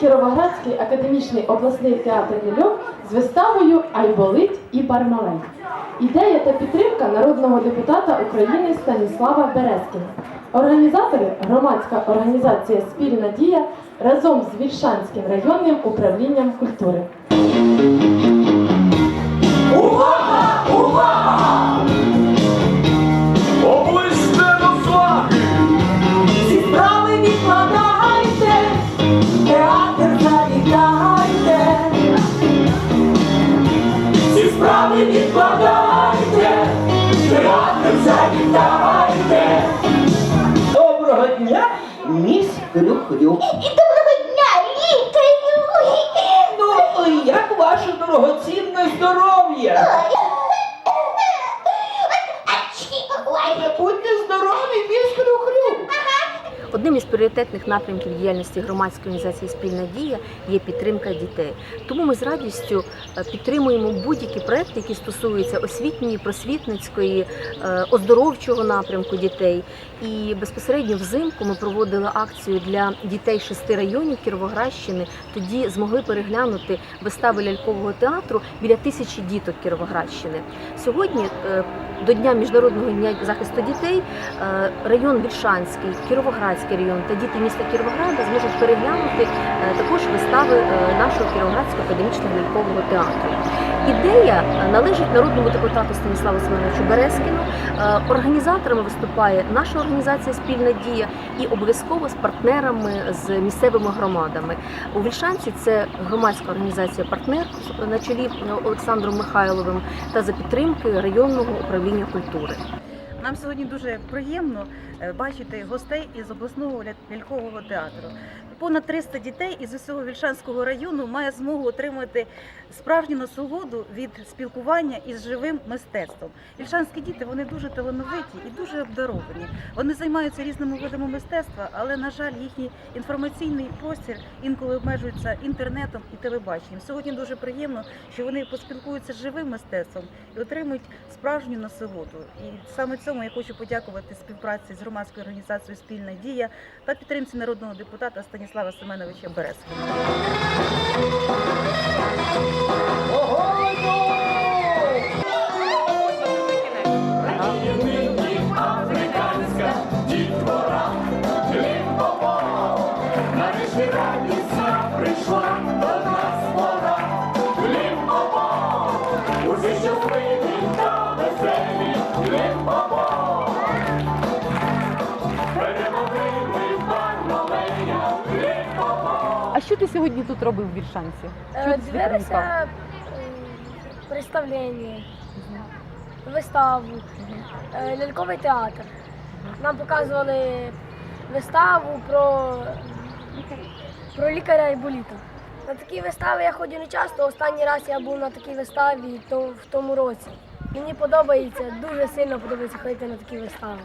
Кіровоградський академічний обласний театр ляльок з виставою Айболить і Бармалей. Ідея та підтримка народного депутата України Станіслава Березкіна. Організатори громадська організація Спільна дія разом з Вільшанським районним управлінням культури. Обличте дня, міс Хрю-Хрю. І доброго дня, лікарю! Ну, як ваше дорогоцінне здоров'я? Одним із пріоритетних напрямків діяльності громадської організації Спільна дія є підтримка дітей. Тому ми з радістю е, підтримуємо будь-які проекти, які стосуються освітньої, просвітницької, е, оздоровчого напрямку дітей. І безпосередньо взимку ми проводили акцію для дітей шести районів Кіровоградщини. Тоді змогли переглянути вистави лялькового театру біля тисячі діток Кіровоградщини. Сьогодні е, до Дня міжнародного дня захисту дітей е, район Вільшанський, Кіровоградський район та діти міста Кіровограда зможуть переглянути е, також вистави е, нашого Кіровоградського академічного лялькового театру. Ідея належить народному депутату Станіславу Семеновичу Березкіну. Організаторами виступає наша організація Спільна дія і обов'язково з партнерами з місцевими громадами. У Вільшанці це громадська організація партнер на чолі Олександром Михайловим та за підтримки районного управління культури. Нам сьогодні дуже приємно е, бачити гостей із обласного лялькового театру. Понад 300 дітей із усього Вільшанського району має змогу отримати справжню насолоду від спілкування із живим мистецтвом. Вільшанські діти вони дуже талановиті і дуже обдаровані. Вони займаються різними видами мистецтва, але на жаль, їхній інформаційний простір інколи обмежується інтернетом і телебаченням. Сьогодні дуже приємно, що вони поспілкуються з живим мистецтвом і отримують справжню насолоду. І саме цьому я хочу подякувати співпраці з громадською організацією Спільна дія та підтримці народного депутата Станіслава Семеновича Лімбово Нарешті радість прийшла А що ти сьогодні тут робив в Вільшанці? Е, ти сюди приїхав? Дивилися представлення, виставу, е, ляльковий театр. Нам показували виставу про, про лікаря Іболіта. На такі вистави я ходжу не часто. Останній раз я був на такій виставі то- в тому році. Мені подобається, дуже сильно подобається ходити на такі вистави.